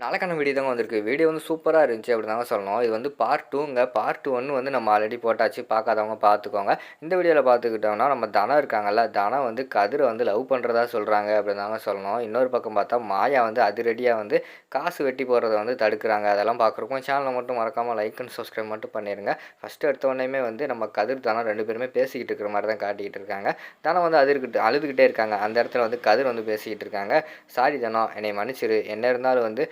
நாளைக்கான வீடியோ தாங்க வந்திருக்கு. வீடியோ வந்து சூப்பராக இருந்துச்சு அப்படி தாங்க சொல்லணும். இது வந்து பார்ட் டூங்க பார்ட் ஒன்று வந்து நம்ம ஆல்ரெடி போட்டாச்சு. பார்க்காதவங்க பார்த்துக்கோங்க. இந்த வீடியோவில் பார்த்துக்கிட்டோம்னா நம்ம தனம் இருக்காங்கல்ல தனம் வந்து கதிரை வந்து லவ் பண்ணுறதா சொல்கிறாங்க அப்படி தாங்க சொல்லணும். இன்னொரு பக்கம் பார்த்தா மாயா வந்து அதிரடியாக வந்து காசு வெட்டி போகிறத வந்து தடுக்கிறாங்க. அதெல்லாம் பார்க்குறக்கும் சேனலை மட்டும் மறக்காமல் லைக் அண்ட் சப்ஸ்கிரைப் மட்டும் பண்ணிடுங்க ஃபஸ்ட்டு எடுத்த வந்து நம்ம கதிர் தனம் ரெண்டு பேருமே பேசிக்கிட்டு இருக்கிற மாதிரி தான் காட்டிக்கிட்டு இருக்காங்க. தனம் வந்து அதிர்கிட்டு அழுதுகிட்டே இருக்காங்க. அந்த இடத்துல வந்து கதிர் வந்து பேசிக்கிட்டு இருக்காங்க. சாரி தனம் என்னை மன்னிச்சிரு. என்ன இருந்தாலும் வந்து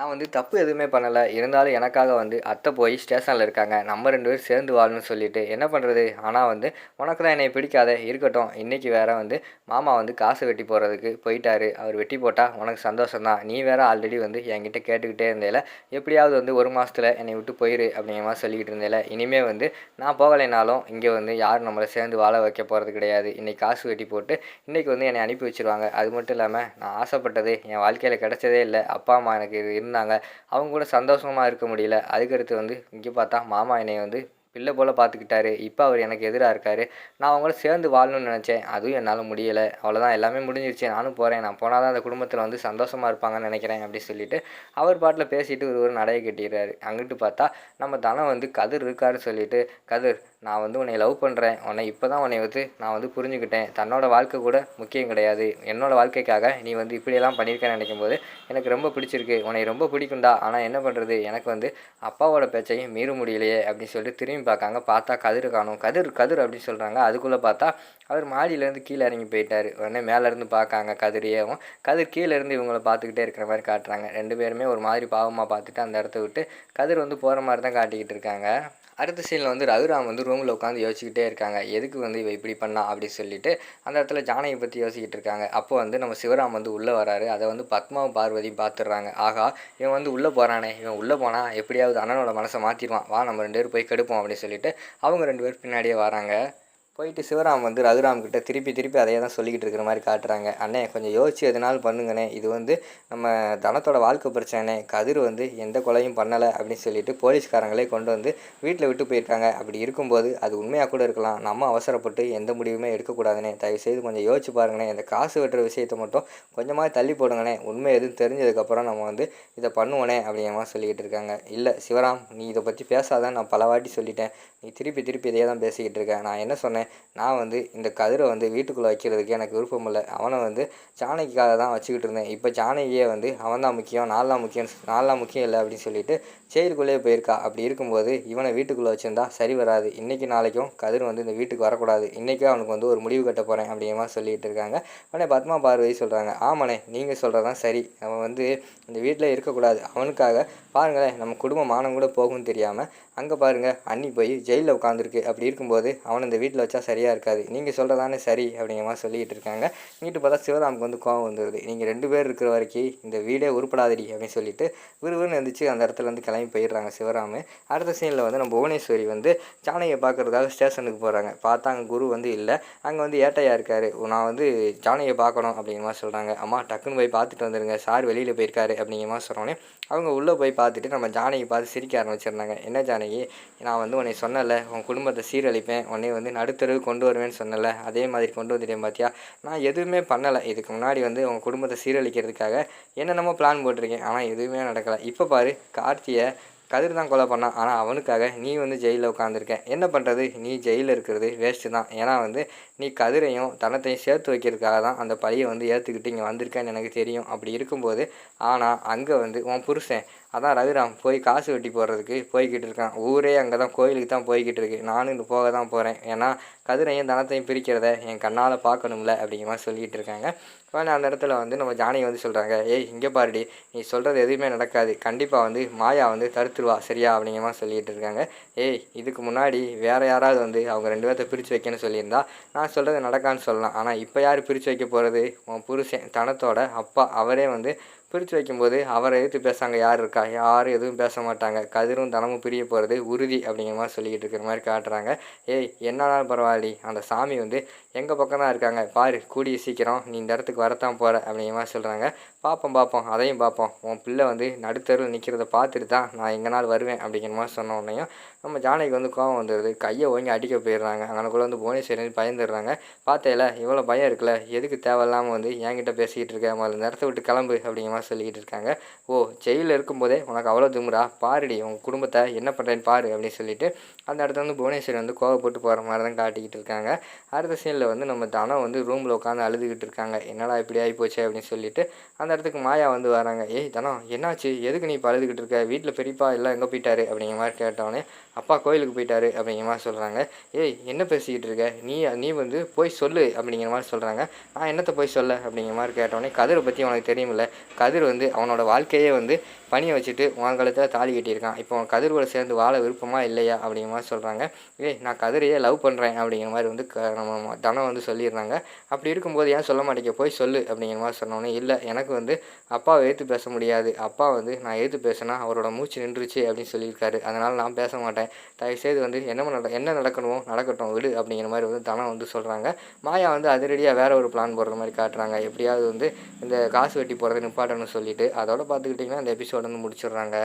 நான் வந்து தப்பு எதுவுமே பண்ணலை. இருந்தாலும் எனக்காக வந்து அத்தை போய் ஸ்டேஷனில் இருக்காங்க. நம்ம ரெண்டு பேரும் சேர்ந்து வாழணும்னு சொல்லிட்டு என்ன பண்ணுறது ஆனால் வந்து உனக்கு தான் என்னை பிடிக்காத. இருக்கட்டும். இன்றைக்கி வேற வந்து மாமா வந்து காசு வெட்டி போகிறதுக்கு போயிட்டாரு. அவர் வெட்டி போட்டால் உனக்கு சந்தோஷம் தான். நீ வேற ஆல்ரெடி வந்து என்கிட்ட கேட்டுக்கிட்டே இருந்தேல. எப்படியாவது வந்து ஒரு மாதத்தில் என்னை விட்டு போயிரு அப்படிங்கிற மாதிரி சொல்லிக்கிட்டு இருந்தேல. இனிமேல் வந்து நான் போகலைனாலும் இங்கே வந்து யாரும் நம்மளை சேர்ந்து வாழ வைக்க போகிறது கிடையாது. இன்றைக்கி காசு வெட்டி போட்டு இன்றைக்கி வந்து என்னை அனுப்பி வச்சிருவாங்க. அது மட்டும் இல்லாமல் நான் ஆசைப்பட்டது என் வாழ்க்கையில் கிடச்சதே இல்லை. அப்பா அம்மா எனக்கு இது இருந்தாங்க அவங்க கூட சந்தோஷமாக இருக்க முடியல. அதுக்கடுத்து வந்து இங்கே பார்த்தா மாமா என்னை வந்து பிள்ளை போல் பார்த்துக்கிட்டாரு இப்போ அவர் எனக்கு எதிராக இருக்கார். நான் அவங்கள சேர்ந்து வாழணும்னு நினச்சேன். அதுவும் என்னால் முடியலை. அவ்வளோதான் எல்லாமே முடிஞ்சிருச்சு. நானும் போகிறேன் நான் போனால் தான் அந்த குடும்பத்தில் வந்து சந்தோஷமாக இருப்பாங்கன்னு நினைக்கிறேன் அப்படின்னு சொல்லிட்டு அவர் பாட்டில் பேசிட்டு ஒரு ஒரு நடையை கட்டிடுறாரு. அங்கிட்டு பார்த்தா நம்ம தனம் வந்து கதிர் இருக்காருன்னு சொல்லிட்டு கதிர் நான் வந்து உன்னை லவ் பண்ணுறேன் உன்னை இப்போ தான் உன்னை வந்து நான் வந்து புரிஞ்சுக்கிட்டேன். தன்னோட வாழ்க்கை கூட முக்கியம் கிடையாது. என்னோடய வாழ்க்கைக்காக நீ வந்து இப்படியெல்லாம் பண்ணியிருக்கேன்னு நினைக்கும் போது எனக்கு ரொம்ப பிடிச்சிருக்கு. உன்னை ரொம்ப பிடிக்கும்டா. ஆனால் என்ன பண்ணுறது எனக்கு வந்து அப்பாவோட பேச்சையும் மீற முடியலையே. அப்படின்னு சொல்லிட்டு திரும்பி பார்க்காங்க. பார்த்தா கதிர் காணும். கதிர் கதிர் அப்படின்னு சொல்கிறாங்க அதுக்குள்ளே பார்த்தா அவர் மாடியிலேருந்து கீழே இறங்கி போயிட்டார். உடனே மேலேருந்து பார்க்காங்க கதிரியவும் கதிர் கீழேருந்து இவங்களை இவங்கள பார்த்துக்கிட்டே இருக்கிற மாதிரி காட்டுறாங்க. ரெண்டு பேருமே ஒரு மாதிரி பாவமாக பார்த்துட்டு அந்த இடத்த விட்டு கதிர் வந்து போகிற மாதிரி தான் காட்டிக்கிட்டு இருக்காங்க. அடுத்த சீனில் வந்து ரகுராம் வந்து ரூமில் உட்காந்து யோசிச்சுக்கிட்டே இருக்காங்க. எதுக்கு வந்து இவ இப்படி பண்ணா அப்படின்னு சொல்லிட்டு அந்த இடத்துல ஜானகி பற்றி யோசிக்கிட்டு இருக்காங்க. அப்போ வந்து நம்ம சிவராம் வந்து உள்ளே வராரு. அதை வந்து பத்மாவும் பார்வதி பார்த்துடுறாங்க. ஆகா இவன் வந்து உள்ளே போகிறானே இவன் உள்ளே போனால் எப்படியாவது அண்ணனோட மனசை மாற்றிடுவான் வா நம்ம ரெண்டு பேரும் போய் கெடுப்போம் அப்படின்னு சொல்லிட்டு அவங்க ரெண்டு பேர் பின்னாடியே வராங்க. போயிட்டு சிவராம் வந்து ரகுராம் கிட்ட திருப்பி திருப்பி அதையே தான் சொல்லிக்கிட்டு இருக்கிற மாதிரி காட்டுறாங்க. அண்ணே கொஞ்சம் யோசிச்சு எதனாலும் பண்ணுங்கண்ணே. இது வந்து நம்ம தனத்தோட வாழ்க்கை பிரச்சனை கதிர் வந்து எந்த கொலையும் பண்ணலை அப்படின்னு சொல்லிட்டு போலீஸ்காரங்களே கொண்டு வந்து வீட்டில் விட்டு போயிருக்காங்க அப்படி இருக்கும்போது அது உண்மையாக கூட இருக்கலாம். நம்ம அவசரப்பட்டு எந்த முடிவுமே எடுக்கக்கூடாதுண்ணே. தயவுசெய்து கொஞ்சம் யோசிச்சு பாருங்கண்ணே. இந்த காசு வெட்டுற விஷயத்தை மட்டும் கொஞ்சமாக தள்ளி போடுங்கண்ணே. உண்மை எதுவும் தெரிஞ்சதுக்கப்புறம் நம்ம வந்து இதை பண்ணுவோனே அப்படிங்கிற மாதிரி சொல்லிக்கிட்டு இருக்காங்க. இல்லை சிவராம் நீ இதை பற்றி பேசாதான் நான் பல வாட்டி சொல்லிட்டேன். நீ திருப்பி திருப்பி இதையே தான் பேசிக்கிட்டு இருக்கேன் நான் என்ன சொன்னேன்? நான் வந்து இந்த கதிரை வந்து வீட்டுக்குள்ளே வைக்கிறதுக்கு எனக்கு விருப்பம் இல்லை. அவனை வந்து ஜானகிக்காக தான் வச்சுக்கிட்டு இருந்தேன். இப்போ ஜானகியே வந்து அவன் தான் முக்கியம் நான் தான் முக்கியம் நான் தான் முக்கியம் இல்லை அப்படின்னு சொல்லிட்டு செயலுக்குள்ளேயே போயிருக்கா. அப்படி இருக்கும்போது இவனை வீட்டுக்குள்ளே வச்சுருந்தா சரி வராது. இன்றைக்கி நாளைக்கும் கதிர் வந்து இந்த வீட்டுக்கு வரக்கூடாது. இன்றைக்கே அவனுக்கு வந்து ஒரு முடிவு கட்ட போகிறேன் அப்படிங்கிற மாதிரி சொல்லிட்டு இருக்காங்க. உடனே பத்மா பார்வதி சொல்கிறாங்க ஆமாண்ணே நீங்கள் சொல்கிறதான் சரி. அவன் வந்து இந்த வீட்டில் இருக்கக்கூடாது. அவனுக்காக பாருங்களேன் நம்ம குடும்ப மானம் கூட போகும்னு தெரியாமல் அங்கே பாருங்கள் அண்ணி போய் ஜெயிலில் உட்காந்துருக்கு அப்படி இருக்கும்போது அவனை இந்த வீட்டில் வச்சா சரியாக இருக்காது. நீங்கள் சொல்கிறதானே சரி அப்படிங்கிற மாதிரி சொல்லிகிட்டு இருக்காங்க. இங்கிட்டு பார்த்தா சிவராமுக்கு வந்து கோவம் வந்துடுது நீங்கள் ரெண்டு பேர் இருக்கிற வரைக்கும் இந்த வீடே உருப்படாதடி அப்படின்னு சொல்லிட்டு விறுவிறுன்னு எந்திரிச்சு அந்த இடத்துல வந்து கிளம்பி போயிடுறாங்க சிவராமு. அடுத்த சீனில் வந்து நம்ம புவனேஸ்வரி வந்து ஜானகியை பார்க்குறதுக்காக ஸ்டேஷனுக்கு போகிறாங்க பார்த்தா அங்கே குரு வந்து இல்லை. அங்கே வந்து ஏட்டையாக இருக்கார். நான் வந்து ஜானகியை பார்க்கணும் அப்படிங்கிற மாதிரி சொல்கிறாங்க அம்மா டக்குன்னு போய் பார்த்துட்டு வந்துடுங்க சார் வெளியில் போயிருக்காரு அப்படிங்கிற மாதிரி சொன்னோன்னே அவங்க உள்ளே போய் பார்த்துட்டு நம்ம ஜானகி பார்த்து சிரிக்க ஆரம்பிச்சிருந்தாங்க என்ன ஜானகி நான் வந்து உன்னை சொன்னல உன் குடும்பத்தை சீரழிப்பேன். உன்னை வந்து நடுத்தருவு கொண்டு வருவேன்னு சொன்னல அதே மாதிரி கொண்டு வந்துட்டேன் பார்த்தியா நான் எதுவுமே பண்ணலை. இதுக்கு முன்னாடி வந்து உங்கள் குடும்பத்தை சீரழிக்கிறதுக்காக என்னென்னமோ பிளான் போட்டிருக்கேன். ஆனால் எதுவுமே நடக்கலை. இப்போ பாரு கார்த்தியை கதிர் தான் கொலை பண்ணான் ஆனால் அவனுக்காக நீ வந்து ஜெயிலில் உட்காந்துருக்க என்ன பண்ணுறது நீ ஜெயிலில் இருக்கிறது வேஸ்ட்டு தான். ஏன்னா வந்து நீ கதிரையும் தனத்தையும் சேர்த்து வைக்கிறதுக்காக தான் அந்த பழியை வந்து ஏற்றுக்கிட்டு இங்கே வந்திருக்கேன்னு எனக்கு தெரியும். அப்படி இருக்கும்போது ஆனால் அங்கே வந்து உன் புருஷன் அதான் ரகுராம் போய் காசு வெட்டி போடுறதுக்கு போய்கிட்டு இருக்கான். ஊரே அங்கே தான் கோயிலுக்கு தான் போய்கிட்டு இருக்கு. நானும் இங்கே போக தான் போகிறேன் ஏன்னா கதிரையும் தனத்தையும் பிரிக்கிறத என் கண்ணால் பார்க்கணும்ல அப்படிங்கிற மாதிரி சொல்லிகிட்டு இருக்காங்க. ஆனால் அந்த இடத்துல வந்து நம்ம ஜானகி வந்து சொல்கிறாங்க ஏய் இங்கே பாருடி நீ சொல்கிறது எதுவுமே நடக்காது. கண்டிப்பாக வந்து மாயா வந்து தடுத்துருவா சரியா? அப்படிங்கிற மாதிரி சொல்லிகிட்டு இருக்காங்க. ஏய் இதுக்கு முன்னாடி வேறு யாராவது வந்து அவங்க ரெண்டு பேர்த்த பிரித்து வைக்கணும்னு சொல்லியிருந்தா நான் சொல்கிறது நடக்கான்னு சொல்லலாம். ஆனால் இப்போ யார் பிரித்து வைக்க போகிறது உன் புருஷன் தனத்தோட அப்பா அவரே வந்து பிரித்து வைக்கும்போது அவரை எதிர்த்து பேசாங்க யார் இருக்கா? யாரும் எதுவும் பேச மாட்டாங்க. கதிரும் தனமும் பிரிய போகிறது உறுதி அப்படிங்கிற மாதிரி சொல்லிக்கிட்டு இருக்கிற மாதிரி காட்டுறாங்க. ஏய் என்னாலும் பரவாயில்ல அந்த சாமி வந்து எங்கள் பக்கம் தான் இருக்காங்க. பாரு கூடிய சீக்கிரம் நீ இந்த இடத்துக்கு வரத்தான் போகிற அப்படிங்கிற மாதிரி சொல்கிறாங்க பார்ப்போம் பார்ப்போம் அதையும் பார்ப்போம் உன் பிள்ளை வந்து நடுத்தருவில் நிற்கிறத பார்த்துட்டு தான் நான் எங்கே நாள் வருவேன் அப்படிங்கிற மாதிரி சொன்ன உடனே நம்ம ஜானகி வந்து கோவம் வந்துடுது. கையை ஓங்கி அடிக்க போயிடுறாங்க. அங்கனக்குள்ளே வந்து புவனேஸ்வரன் வந்து பயந்துடுறாங்க. பார்த்தேல இவ்வளோ பயம் இருக்குல்ல. எதுக்கு தேவையில்லாமல் வந்து என்கிட்ட பேசிக்கிட்டு இருக்க? முதல்ல இந்த இடத்த விட்டு கிளம்பு அப்படிங்கிற மாதிரி சொல்லிக்கிட்டு இருக்காங்க. ஓ ஜெயிலில் இருக்கும்போதே உனக்கு அவ்வளோ துமுறா பாருடி உங்கள் குடும்பத்தை என்ன பண்ணுறேன்னு பாரு அப்படின்னு சொல்லிட்டு அந்த இடத்துல வந்து புவனேஸ்வரி வந்து கோவப்பட்டு போகிற மாதிரி தான் காட்டிக்கிட்டு இருக்காங்க. அடுத்த சீனில் வந்து நம்ம தனம் வந்து ரூமில் உட்காந்து அழுதுகிட்டு இருக்காங்க. என்னடா இப்படி ஆகி அப்படின்னு சொல்லிட்டு அந்த இடத்துக்கு மாயா வந்து வராங்க. ஏய் தனம் என்னாச்சு? எதுக்கு நீ இப்போ அழுதுகிட்டு இருக்க? வீட்டில் பெரியப்பா எல்லாம் எங்கே போயிட்டாரு? அப்படிங்கிற மாதிரி கேட்டவொடனே அப்பா கோயிலுக்கு போயிட்டாரு. அப்படிங்கிற மாதிரி சொல்கிறாங்க ஏய் என்ன பேசிக்கிட்டு இருக்க? நீ நீ வந்து போய் சொல்லு. அப்படிங்கிற மாதிரி சொல்கிறாங்க நான் என்னத்தை போய் சொல்ல? அப்படிங்கிற மாதிரி கேட்டவொடனே கதிரை பற்றி உனக்கு தெரியுமில்ல. கதிர் வந்து அவனோட வாழ்க்கையே வந்து பணியை வச்சுட்டு உன் கழுத்தில் தாலி கட்டியிருக்கான். இப்போ உன் கதிர் சேர்ந்து வாழ விருப்பமா இல்லையா அப்படிங்கிற மாதிரி சொல்கிறாங்க ஏய் நான் கதிரையே லவ் பண்ணுறேன் அப்படிங்கிற மாதிரி வந்து க நம்ம தனம் வந்து சொல்லிடுறாங்க. அப்படி இருக்கும்போது ஏன் சொல்ல மாட்டேங்க? போய் சொல்லு அப்படிங்கிற மாதிரி சொன்னோன்னே இல்லை எனக்கு வந்து அப்பாவை ஏற்று பேச முடியாது. அப்பா வந்து நான் ஏற்று பேசினா அவரோட மூச்சு நின்றுச்சு அப்படின்னு சொல்லியிருக்காரு. அதனால் நான் பேச மாட்டேன். தயவுசெய்து வந்து என்ன நட என்ன நடக்கணுமோ நடக்கட்டும் விடு அப்படிங்கிற மாதிரி வந்து தனம் வந்து சொல்கிறாங்க மாயா வந்து அதிரடியாக வேற ஒரு பிளான் போடுற மாதிரி காட்டுறாங்க. எப்படியாவது வந்து இந்த காசு வெட்டி போகிறது நிப்பாட்டணும்னு சொல்லிட்டு அதோட பார்த்துக்கிட்டிங்கன்னா இந்த எபிசோட் வந்து முடிச்சிடுறாங்க.